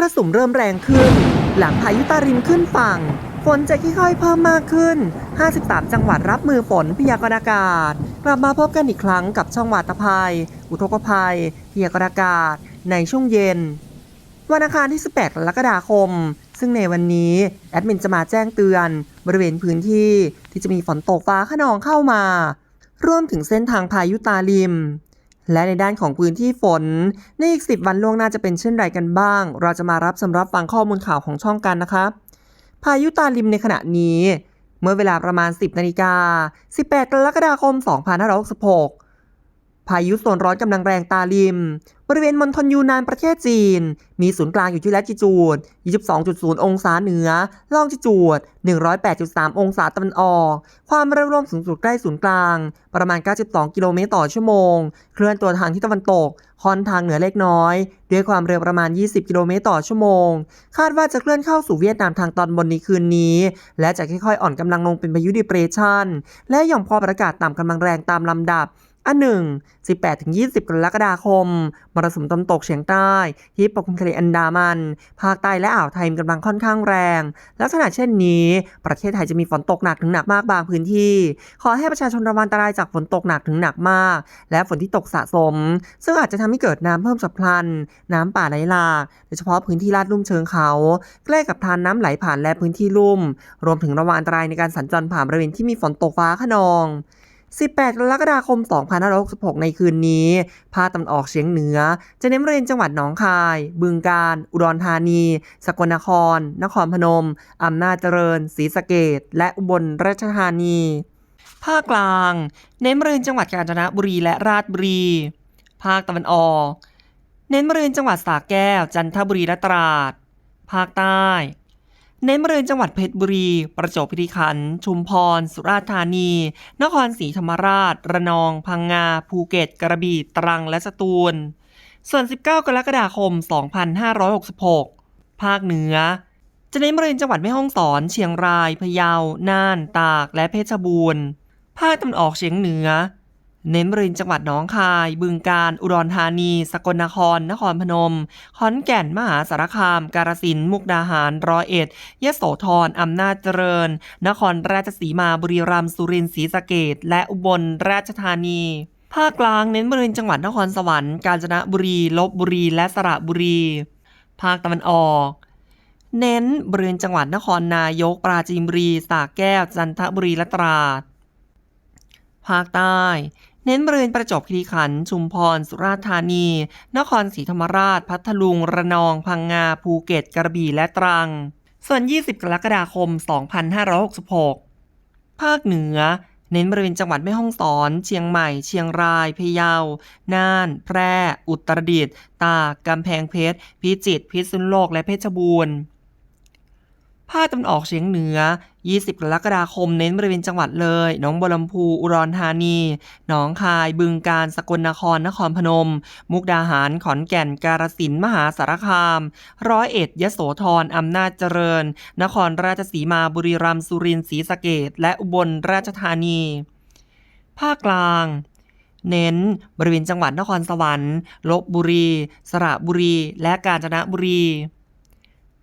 รสุมเริ่มแรงขึ้น หลังพายุตาริมขึ้นฝั่ง ฝนจะค่อยๆเพิ่มมากขึ้น 53 จังหวัดรับมือฝนพยากรณ์อากาศ กลับมาพบกันอีกครั้งกับช่องวัตภัย อุทกภัย พยากรณ์อากาศ ในช่วงเย็น วันอังคารที่ 18กรกฎาคม ซึ่งในวันนี้แอดมินจะมาแจ้งเตือน บริเวณพื้นที่ที่จะมีฝนตกฟ้าขนองเข้ามารวมถึงเส้นทางพายุตาลิม และในด้านของพื้นที่ฝนในอีก 10 วันล่วงหน้าจะเป็นเช่นไรกันบ้าง เราจะมารับสำรับฟังข้อมูลข่าวของช่องกันนะครับพายุตาลิมในขณะนี้ เมื่อเวลาประมาณ 10นาฬิกา18 กรกฎาคม 2566 พายุโซนร้อนกำลังแรงตาลิม บริเวณมณฑลยูนานประเทศจีน มีศูนย์กลางอยู่ที่แลติจูด 22.0 องศาเหนือ ลองจิจูด 108.3 องศาตะวันออก ความเร็วลมสูงสุดใกล้ศูนย์กลาง ประมาณ 92 กิโลเมตรต่อชั่วโมง เคลื่อนตัวทางทิศตะวันตกค่อนทางเหนือเล็กน้อย ด้วยความเร็วประมาณ 20 กิโลเมตรต่อชั่วโมง คาดว่าจะเคลื่อนเข้าสู่เวียดนามทางตอนบนในคืนนี้ และจะค่อยๆ อ่อนกำลังลงเป็นพายุดิเปรชันและหย่อมความกดอากาศต่ำกำลังแรงตามลำดับ อันหนึ่ง 18-20 กรกฎาคม มรสุมตะวันตกเฉียงใต้ ที่ปกคลุมทะเลอันดามัน ภาคใต้และอ่าวไทยมีกำลังค่อนข้างแรง ลักษณะเช่นนี้ ประเทศไทยจะมีฝนตกหนักถึงหนักมากบางพื้นที่ ขอให้ประชาชนระวังอันตรายจากฝนตกหนักถึงหนักมาก และฝนที่ตกสะสม ซึ่งอาจจะทำให้เกิดน้ำเพิ่มฉับพลัน น้ำป่าไหลหลากโดยเฉพาะพื้นที่ลาดลุ่มเชิงเขา ใกล้กับทานน้ำไหลผ่านและพื้นที่ลุ่ม รวมถึงระวังอันตรายในการสัญจรผ่านบริเวณที่มีฝนตกฟ้าขนอง 18 กรกฎาคม 2566 ในคืนนี้ ภาคตะวันออกเฉียงเหนือ จะเน้นบริเวณจังหวัดหนองคาย บึงกาฬ อุดรธานี สกลนคร นครพนม อำนาจเจริญ ศรีสะเกษและอุบลราชธานี ภาคกลาง เน้นบริเวณจังหวัดกาญจนบุรีและราชบุรี ภาคตะวันออก เน้นบริเวณจังหวัดสระแก้ว จันทบุรีและตราด ภาคใต้ เน้นบริเวณจังหวัดเพชรบุรี ประจวบคีรีขันธ์ชุมพร สุราษฎร์ธานี นครศรีธรรมราช ระนอง พังงา ภูเก็ต กระบี่ ตรัง และสตูล ส่วน 19 กรกฎาคม 2566 ภาคเหนือ จะเน้นบริเวณจังหวัดแม่ฮ่องสอน เชียงราย พะเยา น่าน ตาก และเพชรบูรณ์ ภาคตะวันออกเฉียงเหนือ เน้นบริเวณจังหวัดหนองคาย บึงกาฬอุดรธานี สกลนคร นครพนม ขอนแก่น มหาสารคาม กาฬสินธุ์ มุกดาหาร ร้อยเอ็ด ยะโสธร อำนาจเจริญ นครราชสีมา บุรีรัมย์ สุรินทร์ ศรีสะเกษและอุบลราชธานีภาคกลางเน้นบริเวณจังหวัดนครสวรรค์ กาญจนบุรี ลบบุรี และสระบุรี ภาคตะวันออก เน้นบริเวณจังหวัดนครนายก ปราจีนบุรี สระแก้ว จันทบุรี และตราด ภาคใต้ เน้นบริเวณประจวบคีรีขันธ์ชุมพร สุราษฎร์ธานี นครศรีธรรมราช พัทลุง ระนอง พังงา ภูเก็ต กระบี่ และตรัง ส่วน 20 กรกฎาคม 2566 ภาคเหนือ เน้นบริเวณจังหวัดแม่ฮ่องสอน เชียงใหม่ เชียงราย พะเยา น่าน แพร่ อุตรดิตถ์ ตาก กำแพงเพชร พิจิตร พิษณุโลก และเพชรบูรณ์ภาคตะวันออกเฉียงเหนือ 20 กรกฎาคมเน้นบริเวณจังหวัดเลยหนองบัวลำพู อุดรธานี หนองคาย บึงกาฬ สกลนคร นครพนม มุกดาหาร ขอนแก่น กาฬสินธุ์มหาสารคาม ร้อยเอ็ด ยโสธร อำนาจเจริญ นครราชสีมา บุรีรัมย์ สุรินทร์ ศรีสะเกษและอุบลราชธานี ภาคกลางเน้นบริเวณจังหวัดนครสวรรค์ลบบุรี สระบุรี และกาญจนบุรี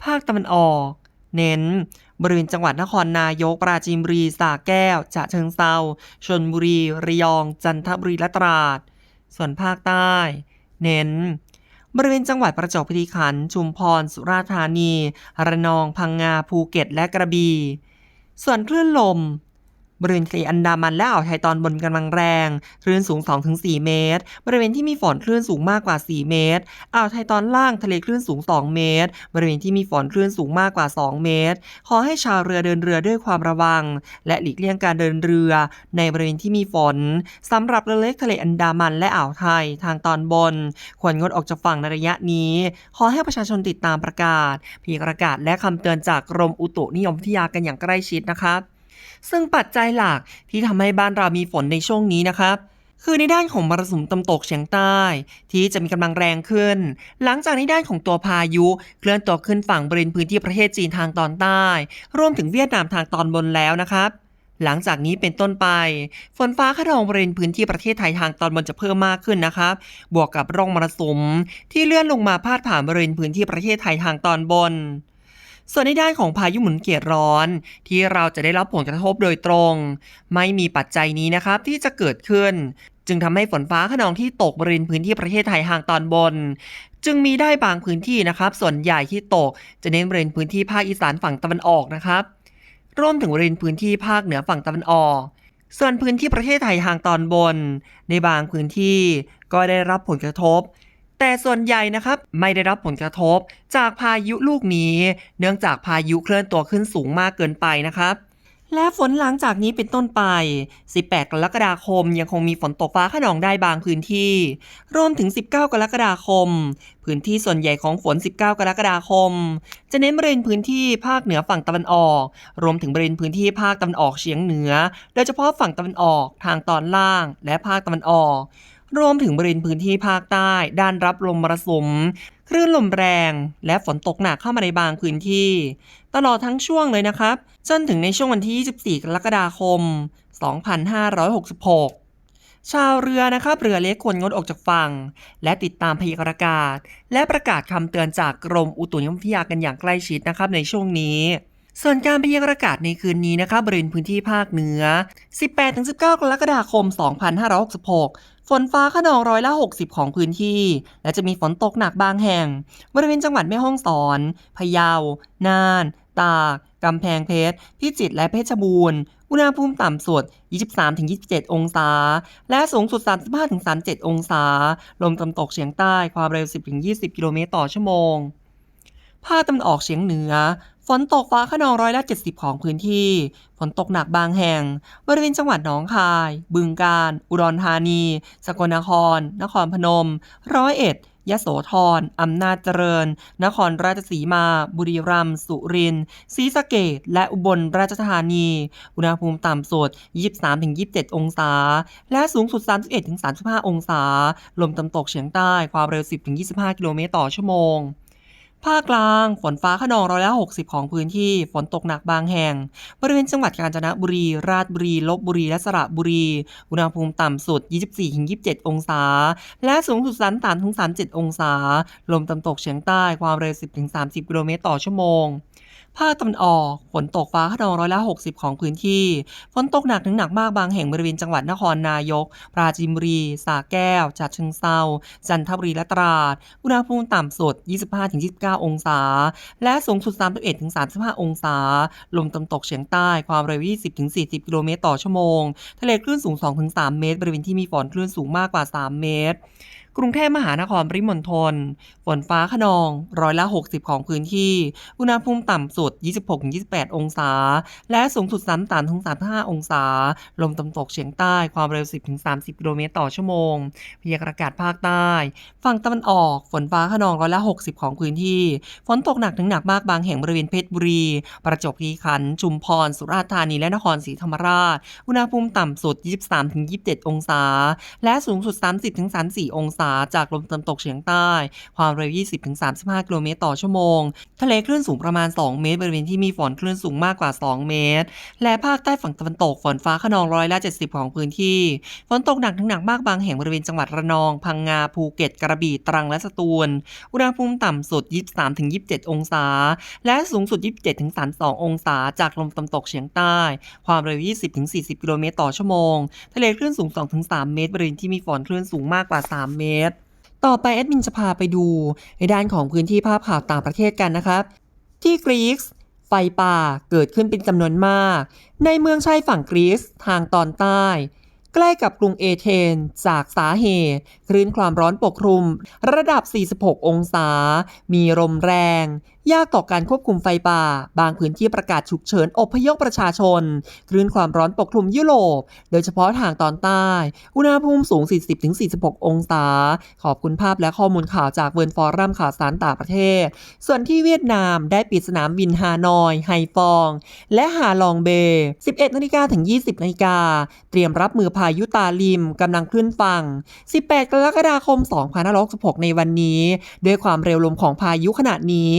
ภาคตะวันออก เน้น บริเวณจังหวัดนครนายก ปราจีนบุรีสระแก้วฉะเชิงเซาชนบุรี ระยอง จันทบุรีและตราด ส่วนภาคใต้ เน้น บริเวณจังหวัดประจวบคีรีขันธ์ชุมพร สุราษฎร์ธานี ระนอง พังงา ภูเก็ต และกระบี่ ส่วนคลื่นลม บริเวณทะเลอันดามันและอ่าวไทยตอนบนกำลังแรง คลื่นสูง 2-4 เมตร บริเวณที่มีฝนคลื่นสูงมากกว่า 4 เมตร อ่าวไทยตอนล่างทะเลคลื่นสูง 2 เมตร บริเวณที่มีฝนคลื่นสูงมากกว่า 2 เมตร ขอให้ชาวเรือเดินเรือด้วยความระวัง และหลีกเลี่ยงการเดินเรือ ในบริเวณที่มีฝนสำหรับเรือเล็กทะเลอันดามันและอ่าวไทยทางตอนบน ควรงดออกจากฝั่งในระยะนี้ ขอให้ประชาชนติดตามประกาศพยากรณ์อากาศและคำเตือนจากกรมอุตุนิยมวิทยากันอย่างใกล้ชิดนะครับ ซึ่งปัจจัยหลักที่ทำให้บ้านเรามีฝนในช่วงนี้นะครับคือในด้านของมรสุมตะวันตกเฉียงใต้ ที่จะมีกำลังแรงขึ้น หลังจากในด้านของตัวพายุ เคลื่อนตัวขึ้นฝั่งบริเวณพื้นที่ประเทศจีนทางตอนใต้ รวมถึงเวียดนามทางตอนบนแล้วนะครับหลังจากนี้เป็นต้นไป ฝนฟ้าขนองบริเวณพื้นที่ประเทศไทยทางตอนบนจะเพิ่มมากขึ้นนะครับ บวกกับร่องมรสุมที่เลื่อนลงมาพาดผ่านบริเวณพื้นที่ประเทศไทยทางตอนบน ส่วนในด้านของพายุหมุนเขตร้อน ที่เราจะได้รับผลกระทบโดยตรง ไม่มีปัจจัยนี้นะครับที่จะเกิดขึ้น จึงทำให้ฝนฟ้าขนองที่ตกบริเวณพื้นที่ประเทศไทยทางตอนบน จึงมีได้บางพื้นที่นะครับ ส่วนใหญ่ที่ตกจะเน้นบริเวณพื้นที่ภาคอีสานฝั่งตะวันออกนะครับรวมถึงบริเวณพื้นที่ภาคเหนือฝั่งตะวันออก ส่วนพื้นที่ประเทศไทยทางตอนบน ในบางพื้นที่ก็ได้รับผลกระทบ แต่ส่วนใหญ่นะครับไม่ได้รับผลกระทบ จากพายุลูกนี้ เนื่องจากพายุเคลื่อนตัวขึ้นสูงมากเกินไปนะครับ และฝนหลังจากนี้เป็นต้นไป 18 กรกฎาคมยังคงมีฝนตกฟ้าขนองได้บางพื้นที่ รวมถึง 19 กรกฎาคม พื้นที่ส่วนใหญ่ของฝน 19 กรกฎาคม จะเน้นบริเวณพื้นที่ภาคเหนือฝั่งตะวันออก รวมถึงบริเวณพื้นที่ภาคตะวันออกเฉียงเหนือ โดยเฉพาะฝั่งตะวันออกทางตอนล่าง และภาคตะวันออก รวมถึงบริเวณพื้นที่ภาคใต้ ด้านรับลมมรสุมคลื่นลมแรง และฝนตกหนักเข้ามาในบางพื้นที่ ตลอดทั้งช่วงเลยนะครับ จนถึงในช่วงวันที่ 24 กรกฎาคม 2566 ชาวเรือนะครับเรือเล็กควรงดออกจากฝั่ง และติดตามพยากรณ์อากาศ และประกาศคำเตือนจากกรมอุตุนิยมวิทยากันอย่างใกล้ชิดนะครับในช่วงนี้ส่วนการพยากรณ์อากาศในคืนนี้นะครับบริเวณพื้นที่ภาคเหนือ 18-19 กรกฎาคม 2566 ฝนฟ้าขนองร้อยละ 60 ของพื้นที่ และจะมีฝนตกหนักบางแห่ง บริเวณจังหวัดแม่ฮ่องสอน พะเยา น่าน ตาก กำแพงเพชร พิจิตร และเพชรบูรณ์ อุณหภูมิต่ำสุด 23-27 องศา และสูงสุด 35-37 องศา ลมตะวันตกเฉียงใต้ ความเร็ว 10-20 กิโลเมตรต่อชั่วโมงภาคตะวันออกเฉียงเหนือ ฝนตกฟ้าขนองร้อยละ 70 ของพื้นที่ ฝนตกหนักบางแห่ง บริเวณจังหวัดหนองคาย บึงกาฬ อุดรธานี สกลนคร นครพนม ร้อยเอ็ด ยโสธร อำนาจเจริญ นครราชสีมา บุรีรัมย์ สุรินทร์ ศรีสะเกษและอุบลราชธานี อุณหภูมิต่ำสุด 23-27 องศา และสูงสุด 31-35 องศา ลมตะวันตกเฉียงใต้ ความเร็ว 10-25 กิโลเมตรต่อชั่วโมง ภาคกลางฝนฟ้าขนองร้อยละ60 ของพื้นที่ ฝนตกหนักบางแห่ง บริเวณจังหวัดกาญจนบุรี ราชบุรี ลบบุรี และสระบุรี อุณหภูมิต่ำสุด 24-27 องศา และสูงสุด33-37 องศา ลมตะวันตกเฉียงใต้ ความเร็ว 10-30 กิโลเมตรต่อชั่วโมง ภาคตะวันออก ฝนตกฟ้าขนองร้อยละ 60 ของพื้นที่ ฝนตกหนักถึงหนักมากบางแห่งบริเวณจังหวัดนครนายก ปราจีนบุรีสระแก้วฉะเชิงเทราจันทบุรีและตราด อุณหภูมิต่ำสุด 25-29 องศา และสูงสุด 31-35 องศา ลมตะวันตกเฉียงใต้ความเร็ว 20-40 กิโลเมตรต่อชั่วโมง ทะเลคลื่นสูง 2-3 เมตร บริเวณที่มีฝนคลื่นสูงมากกว่า 3 เมตร กรุงเทพมหานครปริมณฑลฝนฟ้าขนองร้อยละ 60 ของพื้นที่ อุณหภูมิต่ำสุด 26-28 องศา และสูงสุด 33-35 องศา ลมตะวันตกเฉียงใต้ความเร็ว 10-30 กิโลเมตรต่อชั่วโมง พยากรณ์อากาศภาคใต้ ฝั่งตะวันออก ฝนฟ้าขนองร้อยละ 60 ของพื้นที่ ฝนตกหนักถึงหนักมากบางแห่งบริเวณเพชรบุรี ประจวบคีรีขันธ์ชุมพร สุราษฎร์ธานี และนครศรีธรรมราช อุณหภูมิต่ำสุด 23-27 องศา และสูงสุด 30-34 องศาจากลมตะวันตกเฉียงใต้ ความเร็ว 20-35 กิโลเมตรต่อชั่วโมง ทะเลคลื่นสูงประมาณ 2 เมตร บริเวณที่มีฝนคลื่นสูงมากกว่า 2 เมตร และภาคใต้ฝั่งตะวันตกฝนฟ้าขนองร้อยละ70 ของพื้นที่ ฝนตกหนักถึงหนักมากบางแห่งบริเวณจังหวัดระนอง พังงา ภูเก็ต กระบี่ ตรัง และสตูล อุณหภูมิต่ำสุด 23-27 องศา และสูงสุด 27-32 องศา จากลมตะวันตกเฉียงใต้ ความเร็ว 20-40 กิโลเมตรต่อชั่วโมง ทะเลคลื่นสูง 2-3 เมตร บริเวณที่มีฝนคลื่นสูงมากกว่า 3 เมตรต่อไปแอดมินจะพาไปดู ในด้านของพื้นที่ภาพข่าวต่างประเทศกันนะครับ ที่กรีซไฟป่าเกิดขึ้นเป็นจำนวนมาก ในเมืองชายฝั่งกรีซทางตอนใต้ ใกล้กับกรุงเอเธนจากสาเหตุคลื่นความร้อนปกคลุม ระดับ 46 องศา มีลมแรง ยากต่อการควบคุมไฟป่า บางพื้นที่ประกาศฉุกเฉินอพยพประชาชน คลื่นความร้อนปกคลุมยุโรป โดยเฉพาะทางตอนใต้ อุณหภูมิสูง 40-46 องศา ขอบคุณภาพและข้อมูลข่าวจากเวิร์นฟอรัมข่าวสารต่างประเทศ ส่วนที่เวียดนามได้ปิดสนามบินฮานอย ไฮฟอง และฮาลองเบย์11นาฬิกาถึง 20นาฬิกา เตรียมรับมือพายุตาลิมกำลังขึ้นฝั่ง 18 กรกฎาคม 2566 ในวันนี้ ด้วยความเร็วลมของพายุขณะนี้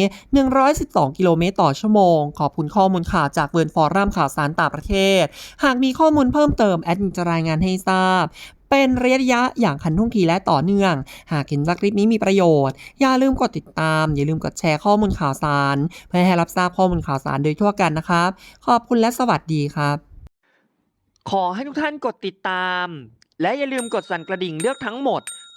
112 กิโลเมตรต่อชั่วโมง ขอบคุณข้อมูลข่าวจากเวิร์นฟอรัมข่าวสารต่างประเทศ หากมีข้อมูลเพิ่มเติมแอดมินจะรายงานให้ทราบเป็นระยะๆอย่างคันท่วงทีและต่อเนื่อง หากเห็นว่าคลิปนี้มีประโยชน์ อย่าลืมกดติดตาม อย่าลืมกดแชร์ข้อมูลข่าวสาร เพื่อให้รับทราบข้อมูลข่าวสารโดยทั่วกันนะครับ ขอบคุณและสวัสดีครับ ขอให้ทุกท่านกดติดตาม และอย่าลืมกดสั่นกระดิ่งเลือกทั้งหมด